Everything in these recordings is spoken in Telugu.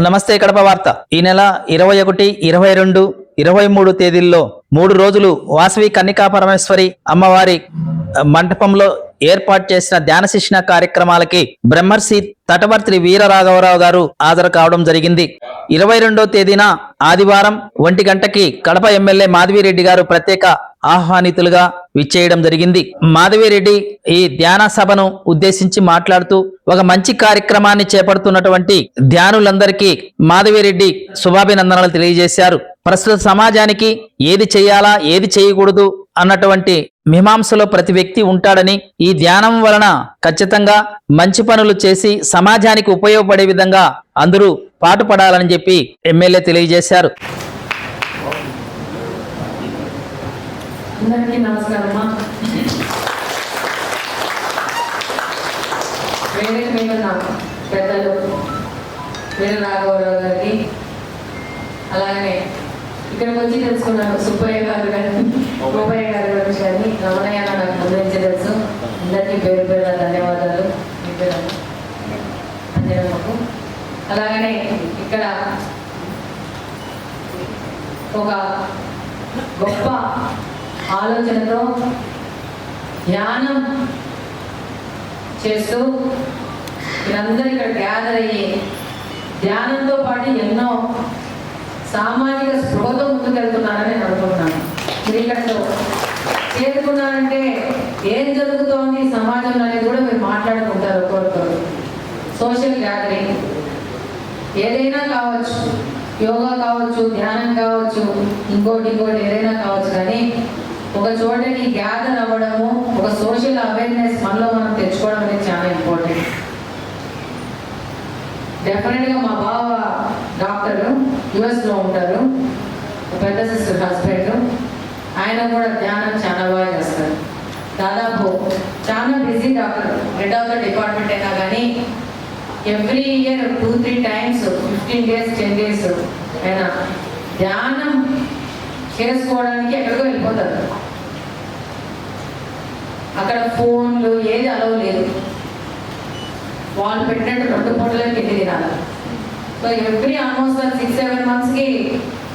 నమస్తే కడప వార్త. ఈ నెల ఇరవై ఒకటి ఇరవై రెండు ఇరవై మూడు తేదీల్లో మూడు రోజులు వాసవి కన్నికా పరమేశ్వరి అమ్మవారి మంటపంలో ఏర్పాటు చేసిన ధ్యాన శిక్షణ కార్యక్రమాలకి బ్రహ్మర్షి తటవర్తి వీర రాఘవరావు గారు హాజరు కావడం జరిగింది. ఇరవై రెండో తేదీన ఆదివారం ఒంటి గంటకి కడప ఎమ్మెల్యే మాధవిరెడ్డి గారు ప్రత్యేక ఆహ్వానితులుగా విచ్చేయడం జరిగింది. మాధవిరెడ్డి ఈ ధ్యాన సభను ఉద్దేశించి మాట్లాడుతూ ఒక మంచి కార్యక్రమాన్ని చేపడుతున్నటువంటి ధ్యానులందరికీ మాధవిరెడ్డి శుభాభినందనలు తెలియజేశారు. ప్రస్తుత సమాజానికి ఏది చేయాలా ఏది చేయకూడదు అన్నటువంటి మీమాంసలో ప్రతి వ్యక్తి ఉంటాడని ఈ ధ్యానం వలన ఖచ్చితంగా మంచి పనులు చేసి సమాజానికి ఉపయోగపడే విధంగా అందరూ పాటుపడాలని చెప్పి ఎమ్మెల్యే తెలియజేశారు. అందరికీ నమస్కారమ్మా వేదిక మీద పెద్దలు వీర రాఘవరావు గారికి అలాగనే ఇక్కడికి వచ్చి తెలుసుకున్నాను సుబ్బయ్య గారు కానీ సుబ్బయ్య గారి గురించి కానీ రమణయ్య అన్న నాకు ముందు నుంచి తెలుసు అందరికీ పేరు పేరు ధన్యవాదాలు మీ పేరు అంజనమ్మకు అలాగనే ఇక్కడ ఒక గొప్ప ఆలోచనతో ధ్యానం చేస్తూ మీరందరూ ఇక్కడ గ్యాదర్ అయ్యి ధ్యానంతో పాటు ఎన్నో సామాజిక స్పృహతో ముందుకెళ్తున్నారని నేను అనుకుంటున్నాను. మీరు ఇక్కడ చేరుకున్నారంటే ఏం జరుగుతోంది సమాజంలో అనేది కూడా మీరు మాట్లాడుకుంటారు ఒకరికొకరు సోషల్ గ్యాదరింగ్. ఏదైనా కావచ్చు యోగా కావచ్చు ధ్యానం కావచ్చు ఇంకోటి ఇంకోటి ఏదైనా కావచ్చు కానీ ఒక చోటకి గ్యాదర్ అవ్వడము ఒక సోషల్ అవేర్నెస్ మనలో మనం తెచ్చుకోవడం అనేది చాలా ఇంపార్టెంట్ డెఫినెట్గా మా బావ డాక్టర్ యుఎస్లో ఉంటారు. పెద్ద సిస్టర్ హస్బెండ్ ఆయన కూడా ధ్యానం చాలా బాగా చేస్తారు. దాదాపు చాలా busy doctor. Head of the department అయినా కానీ every year two three times fifteen days ten days అయినా ధ్యానం చేసుకోవడానికి ఎక్కడికో వెళ్ళిపోతారు. అక్కడ ఫోన్లు ఏది అలవ్ లేదు. వాళ్ళు పెట్టినట్టు రెండు పూటలే తిండి తినాలి? So every almost six seven మంత్స్కి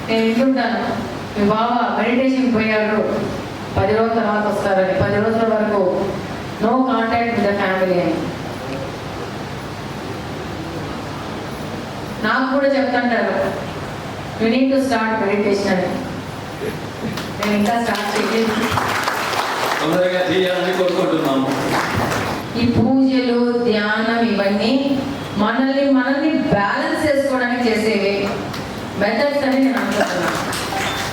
నేను వింటుంటాను. మీ బావ మెడిటేషన్ పోయారు పది రోజుల తర్వాత వస్తారని. పది రోజుల వరకు no contact with the family అని. నాకు కూడా చెప్తుంటారు you need to start meditation అని. నేను ఇంకా స్టార్ట్ చేయలేదు. తొందరగా చేయాలని కోరుకుంటున్నాము. ఈ పూజలు ధ్యానం ఇవన్నీ మనల్ని మనల్ని బ్యాలెన్స్ చేసుకోవడానికి చేసేవి మెథడ్స్ అని నేను అనుకుంటున్నాను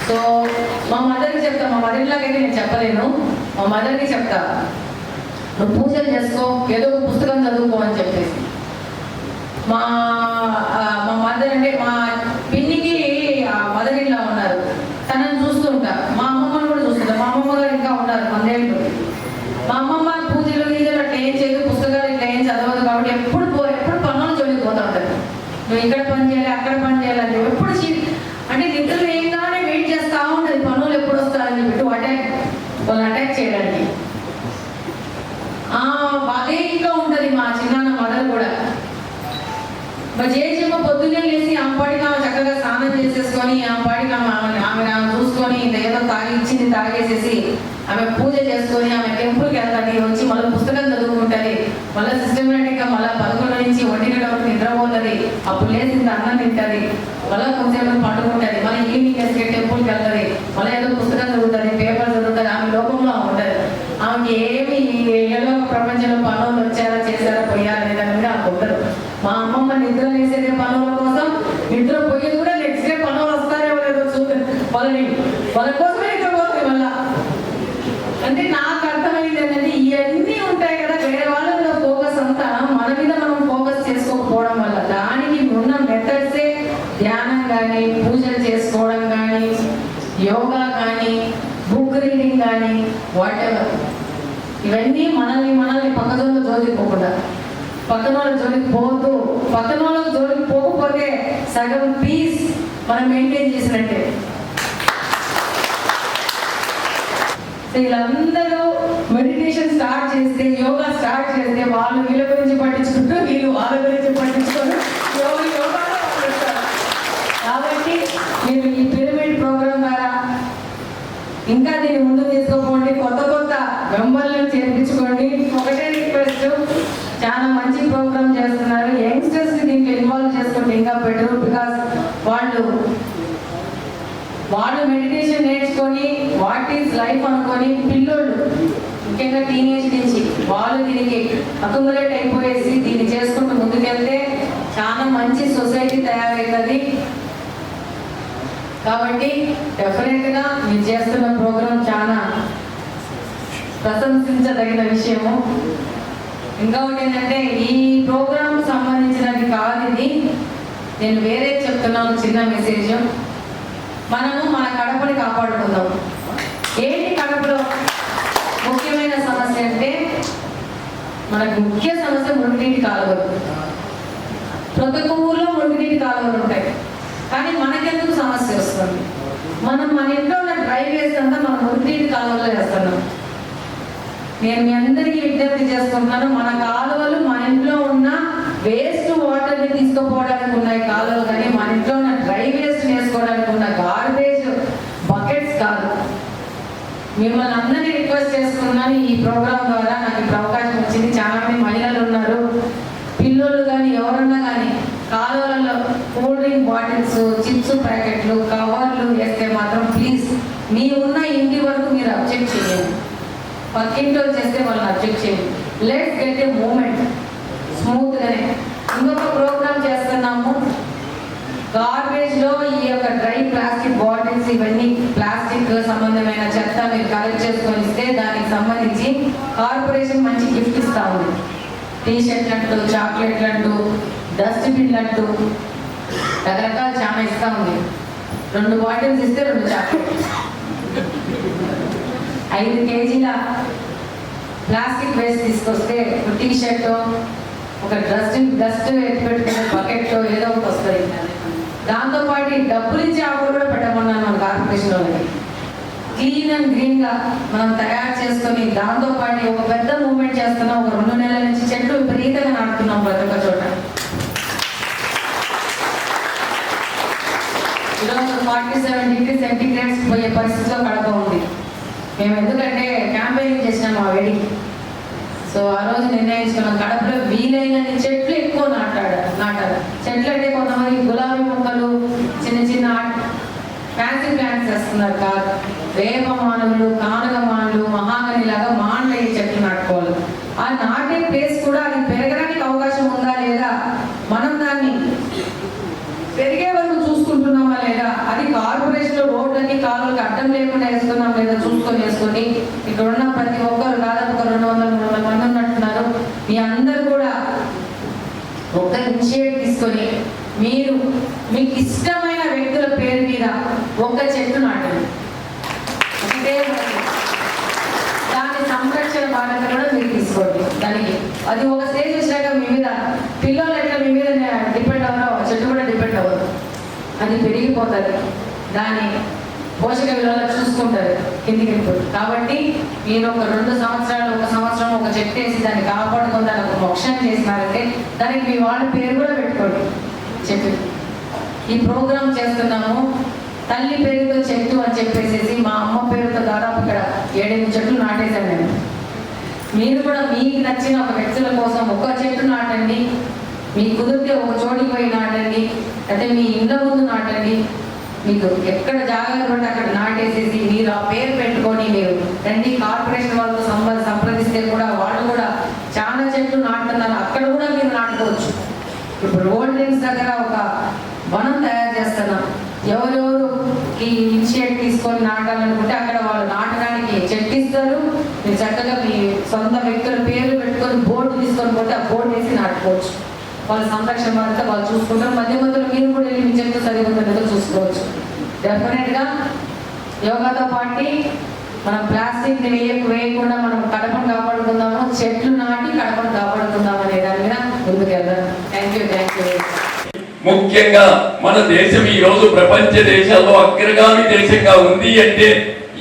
సో మా మదర్కి చెప్తా మా మదర్ లాగైతే నేను చెప్పలేను. మా మదర్కి చెప్తా నువ్వు పూజలు చేసుకో ఏదో ఒక పుస్తకం చదువుకో అని చెప్పేసి. మా మా మదర్ అంటే మా పిన్నికి మదర్ ఇలా ఉన్నారు తనని చూస్తుంటా మా అమ్మమ్మని కూడా చూస్తుంటా మా అమ్మమ్మ గారు ఇంకా ఉన్నారు వందేళ్ళు మా అమ్మమ్మ పూజలు గీజలు అట్లా ఏం చేయదు పుస్తకాలు ఇట్లా ఏం చదవదు కాబట్టి ఎప్పుడు పో ఎప్పుడు పనులు జోలికి పోతా ఉంటారు నువ్వు ఇక్కడ పని చేయాలి అక్కడ పని చేయాలి అని చెప్పి ఎప్పుడు చీ- అంటే నిద్రలు ఏంగానే వెయిట్ చేస్తా ఉంటుంది పనులు ఎప్పుడు వస్తారని చెప్పి అటాక్ వాళ్ళని అటాక్ చేయడానికి ఆ, అదే ఇంకా ఉంటుంది మా చిన్నాన్న మదర్ కూడా మరి జయజమ్మ పొద్దున్నే లేచి ఆమె పాటికి ఆమె చక్కగా స్నానం చేసేసుకొని ఆమె పాటికి ఆమె ఆమె ఆమె ఆమె చూసుకొని ఇంత ఏదో తాగి ఇచ్చింది చేసి ఆమె పూజ చేసుకొని ఆమె టెంపుల్కి వెళ్తాది వచ్చి మళ్ళీ పుస్తకం చదువుకుంటుంది. మళ్ళీ సిస్టమేటిక్గా మళ్ళీ పదకొండు నుంచి ఒంటి వరకు నిద్రపోతుంది అప్పుడు లేచింది అన్నం తింటుంది. మళ్ళీ కొంచెంసేపు పండుకుంటుంది. మళ్ళీ ఈవినింగ్ ఎస్కెట్ టెంపుల్కి వెళ్తుంది మళ్ళీ ఏదో పుస్తకం చదువుతుంది పేపర్ చదువుతుంది ఆమె లోకంలో ఉంటుంది ఆమెకి ఏమి ఏదో ఒక ప్రపంచంలో పనులు వచ్చారా చేశారా పోయారా అనే దాని మీద ఆమెకు ఉండదు మా అమ్మమ్మ నిద్ర లేసేదే పనుల కోసం నిద్ర పోయేది కూడా నెక్స్ట్ డే పనులు వస్తారేమో లేదో చూద్దాం వాళ్ళని వాళ్ళ కోసమే నిద్ర పోతుంది మళ్ళా అంటే నాకు అర్థమైంది ఏంటంటే ఇవన్నీ ఉంటాయి కదా వేరే వాళ్ళ మీద ఫోకస్ అంతా మన మీద మనం ఫోకస్ చేసుకోకపోవడం వల్ల దానికి ఉన్న మెథడ్సే ధ్యానం కానీ పూజలు చేసుకోవడం కానీ యోగా కానీ బుక్ రీడింగ్ కానీ వాట్ ఎవర్ ఇవన్నీ మనల్ని మనల్ని పక్కదోళ్ళు జోలికి పోకుండా పక్కన వాళ్ళ జోలికి పోవద్దు. పక్కన వాళ్ళ జోలికి పోకపోతే సగం పీస్ మనం మెయింటైన్ చేసినట్టే. వీళ్ళందరూ మెడిటేషన్ స్టార్ట్ చేస్తే యోగా స్టార్ట్ చేస్తే వాళ్ళు వీళ్ళ గురించి పట్టించుకుంటూ వీళ్ళు వాళ్ళ గురించి పట్టించుకొని ఇంకా దీన్ని ముందు తీసుకుపోండి. కొత్త కొత్త మెంబర్లను చేర్పించుకోండి. ఒకటే రిక్వెస్ట్ చాలా మంచి ప్రోగ్రామ్ చేస్తున్నారు. యంగ్స్టర్స్ దీనికి ఇన్వాల్వ్ చేసుకుంటే ఇంకా బెటర్ బికాస్ వాళ్ళు వాళ్ళు మెడిటేషన్ నేర్చుకొని వాట్ ఈస్ లైఫ్ అనుకొని పిల్లోళ్ళు ముఖ్యంగా టీనేజ్ నుంచి వాళ్ళు దీనికి అకుమలేట్ అయిపోయేసి దీన్ని చేసుకుంటూ ముందుకెళ్తే చాలా మంచి సొసైటీ తయారవుతుంది కాబట్టి డెఫినెట్గా మీరు చేస్తున్న ప్రోగ్రాం చాలా ప్రశంసించదగిన విషయము. ఇంకా ఏంటంటే ఈ ప్రోగ్రాం సంబంధించినది కాదు ఇది నేను వేరే చెప్తున్నాను చిన్న మెసేజ్. మనము మన కడపని కాపాడుకుందాం. ఏంటి కడపలో ముఖ్యమైన సమస్య అంటే మనకు ముఖ్య సమస్య మురుగునీటి కాలువలు. ప్రతి ఊళ్ళో ఊర్లో మురుగునీటి కాలువలు ఉంటాయి. కానీ మనకెందుకు సమస్య వస్తుంది? మనం మన ఇంట్లో ఉన్న డ్రైవేస్ అంతా మనం మురుగునీటి కాలువలో వేస్తున్నాం. నేను మీ అందరికీ విజ్ఞప్తి చేసుకుంటున్నాను మన కాలువలు మన ఇంట్లో ఉన్న వేస్ట్ వాటర్ని తీసుకుపోవడానికి ఉన్నాయి కాలువలు కానీ మన ఇంట్లో ఉన్న డ్రైవేస్ వేస్ట్ వేసుకోవడానికి ఉన్న గార్బేజ్ బకెట్స్ కాదు మిమ్మల్ని అందరినీ రిక్వెస్ట్ చేసుకున్నాను ఈ ప్రోగ్రామ్ ద్వారా నాకు ఇప్పుడు అవకాశం వచ్చింది చాలా మంది మహిళలు ఉన్నారు పిల్లలు కానీ ఎవరన్నా కానీ కాలువలలో కూల్ డ్రింక్ బాటిల్స్ చిప్స్ ప్యాకెట్లు కవర్లు వేస్తే మాత్రం ప్లీజ్ మీ ఉన్న ఇంటి వరకు మీరు అబ్జెక్ట్ చేయండి పక్కింట్లో చేస్తే వాళ్ళని అబ్జెక్ట్ చేయండి లెట్స్ గెట్ ఏ మూమెంట్ స్మూత్గానే ఇంకొక ప్రోగ్రామ్ చేస్తున్నాము. గార్బేజ్లో ఈ యొక్క డ్రై ప్లాస్టిక్ బాటిల్స్ ఇవన్నీ ప్లాస్టిక్ సంబంధమైన చెత్త మీరు కలెక్ట్ చేసుకొని ఇస్తే దానికి సంబంధించి కార్పొరేషన్ మంచి గిఫ్ట్ ఇస్తా ఉంది. టీ షర్ట్లు అంటూ చాక్లెట్లు అంటూ డస్ట్బిన్ అంటూ రకరకాల చాలా ఇస్తా ఉంది. రెండు బాటిల్స్ ఇస్తే రెండు చాక్లెట్స్ ఐదు కేజీల ప్లాస్టిక్ వేస్ట్ తీసుకొస్తే ఒక టీ షర్ట్ ఒక డస్ట్ డస్ట్ పెట్టుకునే బకెట్ ఏదో ఒకటి వస్తుంది. దాంతోపాటు ఈ డబ్బులు ఇచ్చే కూడా పెట్టమన్నాను మన కార్పొరేషన్లో క్లీన్ అండ్ గ్రీన్గా మనం తయారు చేసుకొని దాంతోపాటు ఒక పెద్ద మూమెంట్ చేస్తున్నాం ఒక రెండు నెలల నుంచి చెట్లు విపరీతంగా నాటుతున్నాం ప్రతి ఒక్క చోట. ఈరోజు ఫార్టీ సెవెన్ డిగ్రీ సెంటిగ్రేడ్స్ పోయే పరిస్థితిలో కడప ఉంది. మేము ఎందుకంటే క్యాంపెయినింగ్ చేసినాం ఆ వేడికి సో ఆ రోజు నిర్ణయించుకున్నాం కడపలో వీలైనన్ని చెట్లు ఎక్కువ నాటాడు నాటారు. చెట్లు అంటే కొంతమంది గులాబీ మొక్కలు చిన్న చిన్న ఫ్యాన్సీ ప్లాంట్స్ వేస్తున్నారు కాదు. వేప మానవులు కానగ మానులు మహాగని లాగా మానలు చెట్లు నాటుకోవాలి. ఆ నాటే ప్లేస్ కూడా అది పెరగడానికి అవకాశం ఉందా లేదా మనం దాన్ని పెరిగే వరకు చూసుకుంటున్నామా లేదా అది కార్పొరేషన్లో రోడ్లన్నీ కాలువలకు లేకుండా వేస్తున్నాం లేదా చూసుకొని వేసుకొని ఇక్కడ ఉన్న ప్రతి ఒక్కరు దాదాపు ఒక రెండు వందల మూడు వందల మంది ఉన్నట్టున్నారు మీ అందరు కూడా ఒక ఇనిషియేట్ తీసుకొని మీరు మీకు ఇష్టమైన వ్యక్తుల పేరు మీద ఒక్క చెట్టు నాటండి. దాని సంరక్షణ బాధ్యత కూడా మీరు తీసుకోండి. దానికి అది ఒక స్టేజ్ వచ్చినాక మీ మీద పిల్లలు ఎట్లా మీ మీద డిపెండ్ అవ్వరో చెట్టు కూడా డిపెండ్ అవ్వదు. అది పెరిగిపోతుంది. దాని పోషక విలువలు చూసుకుంటారు. కిందికి కాబట్టి మీరు ఒక రెండు సంవత్సరాలు ఒక సంవత్సరం ఒక చెట్టు వేసి దాన్ని కాపాడుకుందని దాన్ని ఒక మోక్షం చేసినారంటే దానికి మీ వాళ్ళ పేరు కూడా పెట్టుకోండి. చెట్టు. ఈ ప్రోగ్రామ్ చేస్తున్నాము. తల్లి పేరుతో చెట్టు అని చెప్పేసి మా అమ్మ పేరుతో దాదాపు ఇక్కడ ఏడెనిమిది చెట్లు నాటేశాను నేను. మీరు కూడా మీకు నచ్చిన ఒక వ్యక్తుల కోసం ఒక చెట్టు నాటండి. మీ కుదిరితే ఒక చోటికి పోయి నాటండి. అయితే మీ ఇంట్లో ముందు నాటండి. మీకు ఎక్కడ జాగ్రత్త ఉంటే అక్కడ నాటేసేసి మీరు ఆ పేరు పెట్టుకొని మీరు రండి కార్పొరేషన్ వాళ్ళతో సంబంధ సంప్రదిస్తే కూడా వాళ్ళు కూడా చాలా చెట్లు నాటుతున్నారు. అక్కడ కూడా మీరు నాటుకోవచ్చు. ఇప్పుడు రోడ్ డ్రింక్స్ దగ్గర ఒక వనం తయారు చేస్తున్నాం ఎవరెవరు ఈ ఇనిషియేట్ తీసుకొని నాటాలనుకుంటే అక్కడ వాళ్ళు నాటడానికి చెట్టు ఇస్తారు మీరు చక్కగా మీ సొంత వ్యక్తుల పేర్లు పెట్టుకొని బోర్డు తీసుకొని పోతే ఆ బోర్డు వేసి నాటుకోవచ్చు వాళ్ళ సంరక్షణ బాధ్యత వాళ్ళు చూసుకుంటారు. మధ్య మధ్యలో మీరు కూడా వెళ్ళి మీ చెట్టు సరిగ్గా చూసుకోవచ్చు. డెఫినెట్గా యోగాతో పాటు మనం ప్లాస్టిక్ వేయ వేయకుండా మనం కడపను కాపాడుకుందాము? చెట్లు నాటి కడపను కాపాడుకుందాం అనే దాని మీద ముందుకెళ్దాం. థ్యాంక్ యూ థ్యాంక్ యూ ముఖ్యంగా మన దేశం ఈ రోజు ప్రపంచ దేశాల్లో అగ్రగామి దేశంగా ఉంది అంటే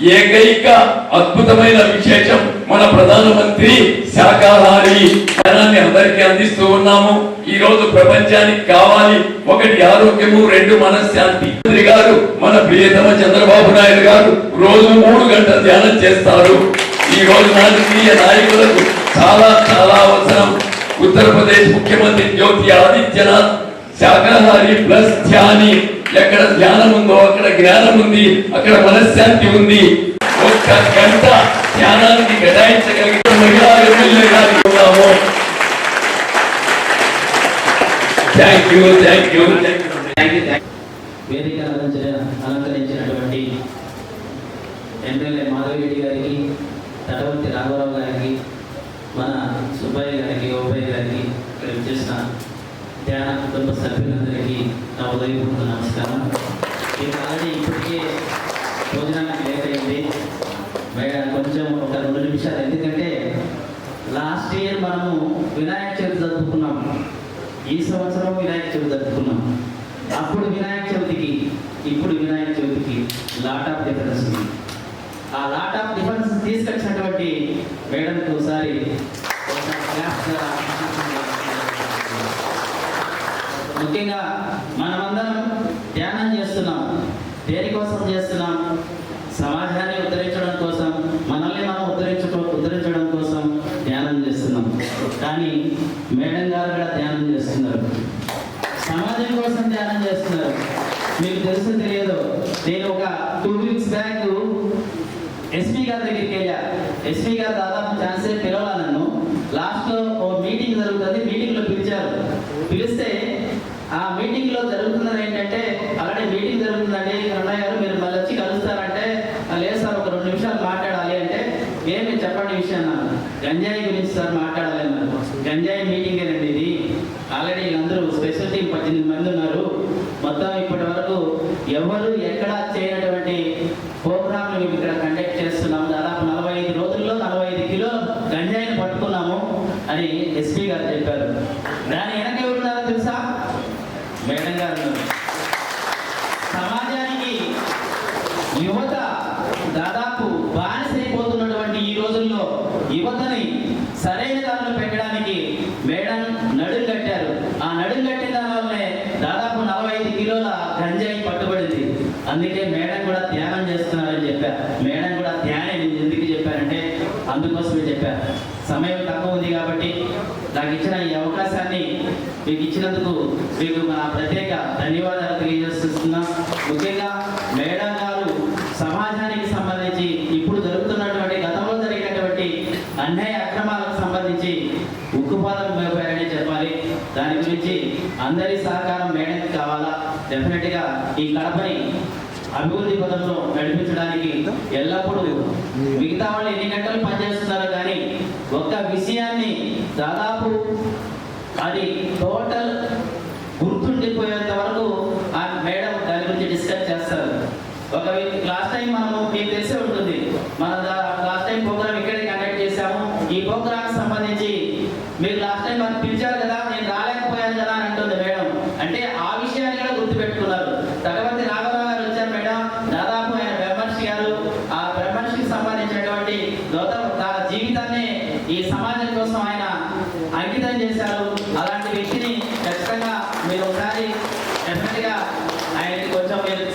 ఏకైక అద్భుతమైన విశేషం మన ప్రధానమంత్రి శాకాహారి ధనాన్ని అందరికీ అందిస్తూ ఉన్నాము. ఈ రోజు ప్రపంచానికి కావాలి ఒకటి ఆరోగ్యము రెండు మనశ్శాంతి. మంత్రి గారు మన ప్రియతమ చంద్రబాబు నాయుడు గారు రోజు మూడు గంటల ధ్యానం చేస్తారు. ఈ రోజు రాజకీయ నాయకులకు చాలా చాలా అవసరం. ఉత్తరప్రదేశ్ ముఖ్యమంత్రి జ్యోతి ఆదిత్యనాథ్ శాకాహారి ప్లస్ ధ్యాని. ఎక్కడ ధ్యానం ఉందో అక్కడ జ్ఞానం ఉంది అక్కడ మనశ్శాంతి ఉంది. ఒక్క గంట ధ్యానానికి కేటాయించగలిగిన మహిళా ఎమ్మెల్యే గారికి ఉన్నాము థ్యాంక్ యూ థ్యాంక్ యూ వేదిక అలంకరించినటువంటి ఎమ్మెల్యే మాధవరెడ్డి గారికి తటవర్తి రాఘవరావు గారికి మన సుబ్బయ్య గారికి ఓబయ్య గారికి ఇక్కడ వచ్చేసిన ధ్యాన కుటుంబ సభ్యులందరికీ నా ఉదయపూర్వక నమస్కారం. ఇది ఆల్రెడీ ఇప్పటికే భోజనానికి లేట్ అయింది. మేడం కొంచెం ఒక రెండు నిమిషాలు ఎందుకంటే లాస్ట్ ఇయర్ మనము వినాయక చవితి జరుపుకున్నాం. ఈ సంవత్సరం వినాయక చవితి జరుపుకున్నాం. అప్పుడు వినాయక చవితికి ఇప్పుడు వినాయక చవితికి లాట్ ఆఫ్ డిఫరెన్స్ ఉంది. ఆ లాట్ ఆఫ్ డిఫరెన్స్ తీసుకొచ్చినటువంటి మేడంకి ఒకసారి ఒకసారి ముఖ్యంగా మనమందరం ధ్యానం చేస్తున్నాం. దేనికోసం చేస్తున్నాం? సమాజాన్ని ఉద్ధరించడం కోసం మనల్ని మనం ఉద్ధరించడం ఉద్ధరించడం కోసం ధ్యానం చేస్తున్నాం. కానీ మేడం గారు కూడా ధ్యానం చేస్తున్నారు. సమాజం కోసం ధ్యానం చేస్తున్నారు. మీకు తెలుసు తెలియదు నేను ఒక టూ వీక్స్ బ్యాక్ ఎస్పీ గారి దగ్గరికి వెళ్ళా. ఎస్పీ గారు దాదాపు ఛాన్సే పిలవాల నన్ను లాస్ట్లో ఓ మీటింగ్ జరుగుతుంది మీటింగ్లో పిలిచారు పిలిస్తే ఆ మీటింగ్లో జరుగుతున్నది ఏంటంటే ఆల్రెడీ మీటింగ్ జరుగుతుందండి అన్నయ్య గారు మీరు మళ్ళీ వచ్చి కలుస్తారంటే "ఆ, లేదు సార్ ఒక రెండు నిమిషాలు మాట్లాడాలి అంటే ఏమి చెప్పండి విషయం అన్నారు గంజాయి గురించి సార్ మాట్లాడాలి అన్నారు గంజాయి మీటింగ్ ఏనండి ఇది ఆల్రెడీ వీళ్ళందరూ స్పెషల్ టీం పద్దెనిమిది మంది ఉన్నారు మొత్తం ఇప్పటి వరకు ఎవరు ఎక్కడా చేయనటువంటి ప్రోగ్రామ్ మేము ఇక్కడ చేస్తున్నాము దాదాపు నలభై ఐదు రోజుల్లో నలభై ఐదు కిలో గంజాయిని పట్టుకున్నాము అని ఎస్పీ గారు చెప్పారు దాని వెనక ఎవరున్నారో తెలుసా మేడం గారు ఉన్నారు. సమాజానికి యువత దాదాపు బానిసైపోతున్నటువంటి ఈ రోజుల్లో యువతని సరైన దారిలో పెట్టడానికి మేడం నడుం కట్టారు ఆ నడుం కట్టిన దాని వల్లనే దాదాపు నలభై ఐదు కిలోల గంజాయి పట్టుబడింది అందుకే మేడం కూడా ధ్యానం చేస్తున్నారని చెప్పారు మేడం కూడా ధ్యానం ఎందుకు చెప్పారంటే అందుకోసమే చెప్పారు సమయం తక్కువ ఉంది కాబట్టి నాకు ఇచ్చిన ఈ అవకాశాన్ని మీకు ఇచ్చినందుకు మీకు నా ప్రత్యేక ధన్యవాదాలు తెలియజేస్తున్నా. ముఖ్యంగా మేడం గారు సమాజానికి సంబంధించి ఇప్పుడు జరుగుతున్నటువంటి గతంలో జరిగినటువంటి అన్యాయ అక్రమాలకు సంబంధించి ఉక్కుపాదం మోపారని చెప్పాలి. దాని గురించి అందరి సహకారం మేడంకి కావాలా? డెఫినెట్గా ఈ కడపని అభివృద్ధి పదంలో నడిపించడానికి ఎల్లప్పుడూ మిగతా వాళ్ళు ఎన్ని గంటలు పనిచేస్తున్నారో కానీ ఒక విషయాన్ని దాదాపు అది తోట గుర్తుండిపోయేంత వరకు ఆ మేడం దాని గురించి డిస్కస్ చేస్తారు ఒక లాస్ట్ టైం మనము మీకు తెలిసే ఉంటుంది మన లాస్ట్ టైం ప్రోగ్రామ్ ఇక్కడే కండక్ట్ చేశాము ఈ ప్రోగ్రామ్ సంబంధించి మీరు లాస్ట్ టైం మనకు పిలిచారు కదా నేను రాలేకపోయాను కదా అని అంటుంది మేడం అంటే ఆ విషయాన్ని కూడా గుర్తుపెట్టుకున్నారు తగవంతి రాఘవరావు గారు వచ్చారు మేడం దాదాపు ఆయన బ్రహ్మర్షి గారు ఆ బ్రహ్మర్షికి సంబంధించినటువంటి గౌతమ్ తన జీవితాన్ని ఈ సమాజం కోసం ఆయన అంకితం చేశారు అలాంటి వ్యక్తిని ఖచ్చితంగా మీరు ఒకసారి డెఫినెట్గా ఆయనకి కొంచెం మీరు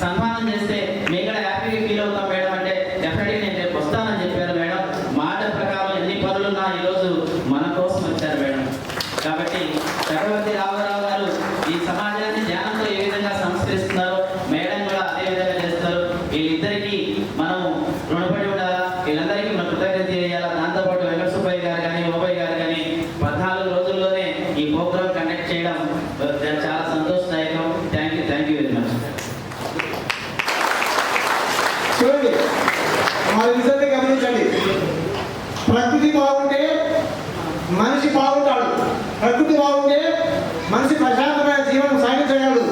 సన్మానం చేస్తే మేము కూడా హ్యాపీగా ఫీల్ అవుతాం మేడం అంటే డెఫినెట్గా నేను రేపు వస్తానని చెప్పారు మేడం మాట ప్రకారం ఎన్ని పనులున్నా ఈరోజు మన కోసం వచ్చారు మేడం కాబట్టి చక్రవర్తి రామారావు గారు ఈ సమాజాన్ని ధ్యానంతో ఏ విధంగా సంస్కరిస్తున్నారో మేడం కూడా అదే విధంగా చేస్తారు వీళ్ళిద్దరికీ మనం రుణపడి ఉండాలా వీళ్ళందరికీ మనం కృతజ్ఞత చేయాలా దాంతోపాటు వెంకట సుబ్బయ్య గారు కానీ ఓబయ్య గారు కానీ పద్నాలుగు రోజుల్లోనే ఈ ప్రోగ్రామ్ కండక్ట్ చేయడం uh, చాలా సంతోషదాయకం thank you thank you very much చూడండి మా రిజల్ట్ గమనించండి ప్రకృతి బాగుంటే మనిషి బాగుంటాడు. ప్రకృతి బాగుంటే మనిషి ప్రశాంతమైన జీవనం సాగించగలడు.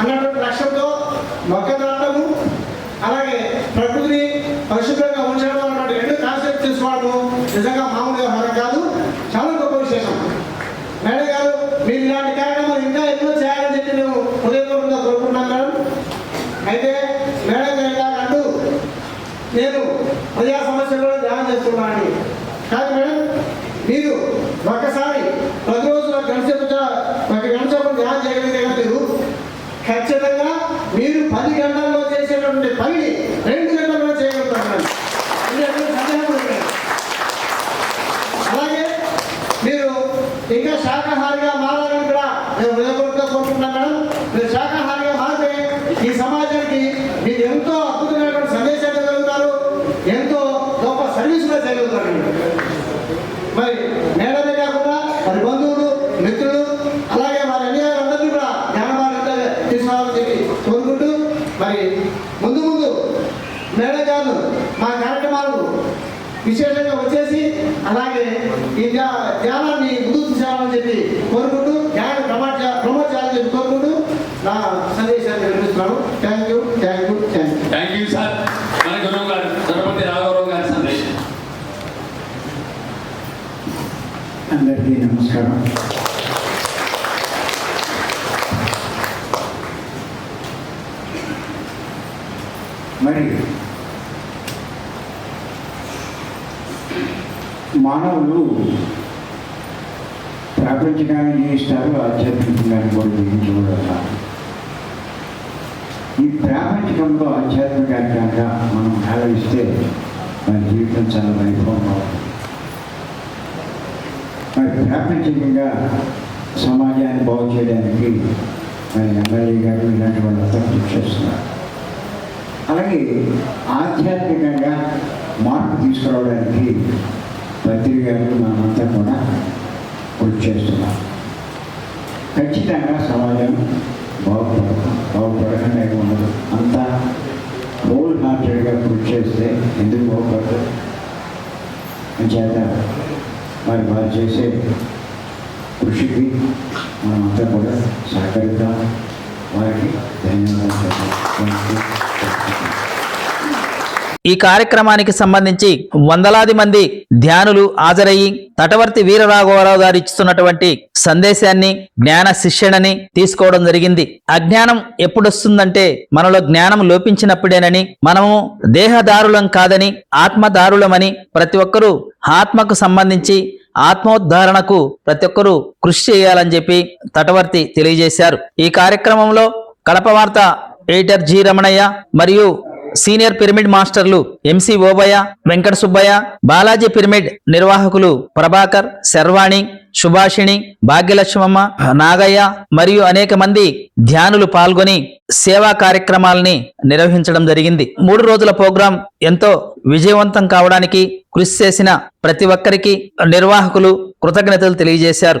అన్నటువంటి లక్ష్యంతో మొక్క నాటము అలాగే ప్రకృతిని పరిశుభ్రంగా ఉంచడం అన్నటువంటి రెండు కాన్సెప్ట్ తీసుకోవడము నిజంగా మామూలు వ్యవహారం కాదు చాలా గొప్ప విశేషం మేడం గారు మీరు ఇలాంటి కార్యక్రమాలు ఇంకా ఎన్నో చేయాలని చెప్పి మేము హృదయపూర్వకంగా కోరుకుంటున్నాం మేడం అయితే మేడం గారు ఇలా అంటూ నేను ప్రజా సమస్యల్లో ధ్యానం చేస్తున్నానండి కాదు మేడం మీరు ఒక్కసారి పది రోజులు ఒక గంట సేపు చా- ఒక గంట సేపు ధ్యానం చేయగలిగితే ఖచ్చితంగా మీరు పది గంటల్లో చేసేటువంటి పనిని రెండు గంటల్లో చేయగలుగుతారు మేడం. ఇందులో ఎటువంటి సందేహం లేదు మేడం. నేను హృదయపూర్వకంగా కోరుకుంటున్నాను మేడం మీరు శాఖాహారిగా మారితే ఈ సమాజానికి మీరు ఎంతో అద్భుతమైనటువంటి సందేశాలు ఇవ్వగలుగుతారు ఎంతో గొప్ప సర్వీస్ కూడా చేయగలుగుతారు మరి మేడమే కాకుండా మరి బంధువులు మిత్రులు అలాగే మరి అన్ని అందరినీ కూడా జ్ఞానమార్గంగా తీసుకోవాలని చెప్పి కోరుకుంటూ మరి ముందు ముందు మేడం గారు మా కార్యక్రమాలు విశేషంగా వచ్చేసి అలాగే ఈ ధ్యాన ధ్యానాన్ని ముందుకు తీసుకురావాలని చెప్పి కోరుకుంటూ ధ్యానం ప్రమోట్ చే- ప్రమోట్ చేయాలని చెప్పి కోరుకుంటూ నా సందేశాన్ని వినిపిస్తున్నాను thank you thank you thank you thank you sir మన గురువు గారు తిరుపతి రాఘవరావు గారి సందేశం అందరికీ నమస్కారం మరి మానవులు ప్రాపంచికాన్ని జీవిస్తారు ఆధ్యాత్మికంగాన్ని కూడా జీవించకూడదు ఈ ప్రాపంచికంలో ఆధ్యాత్మికాన్ని కనుక మనం ఆలోచిస్తే మన జీవితం చాలా వైభవంగా మరి ప్రాపంచికంగా సమాజాన్ని బాగు చేయడానికి మరి ఎమ్మెల్యే గారు ఇలాంటి వాళ్ళంతా కృషి చేస్తున్నారు. అలాగే ఆధ్యాత్మికంగా మార్పు తీసుకురావడానికి పత్రి గారు మనమంతా కూడా కృషి చేస్తున్నాం. ఖచ్చితంగా సమాజం బాగుపడ బాగుపడకుండా ఉండదు. అంతా హోల్ హార్టెడ్గా కృషి చేస్తే ఎందుకు బాగుపడదు? అంచేత మరి వారు చేసే కృషికి మనమంతా కూడా సహకరిద్దాం. వారికి ధన్యవాదాలు చెప్తాం. ఈ కార్యక్రమానికి సంబంధించి వందలాది మంది ధ్యానులు హాజరయ్యి తటవర్తి వీరరాఘవరావు గారు ఇస్తున్నటువంటి సందేశాన్ని జ్ఞాన శిక్షణని తీసుకోవడం జరిగింది. అజ్ఞానం ఎప్పుడొస్తుందంటే మనలో జ్ఞానం లోపించినప్పుడేనని మనము దేహదారులం కాదని ఆత్మదారులమని ప్రతి ఒక్కరూ ఆత్మకు సంబంధించి ఆత్మోద్ధారణకు ప్రతి ఒక్కరూ కృషి చేయాలని చెప్పి తటవర్తి తెలియజేశారు. ఈ కార్యక్రమంలో కడప వార్త ఎడిటర్ జి రమణయ్య మరియు సీనియర్ పిరమిడ్ మాస్టర్లు M C Obayya Venkata Subbayya Balaji pyramid నిర్వాహకులు ప్రభాకర్ శర్వాణి సుభాషిణి భాగ్యలక్ష్మమ్మ నాగయ్య మరియు అనేక మంది ధ్యానులు పాల్గొని సేవా కార్యక్రమాలని నిర్వహించడం జరిగింది. మూడు రోజుల ప్రోగ్రాం ఎంతో విజయవంతం కావడానికి కృషి చేసిన ప్రతి ఒక్కరికి నిర్వాహకులు కృతజ్ఞతలు తెలియజేశారు.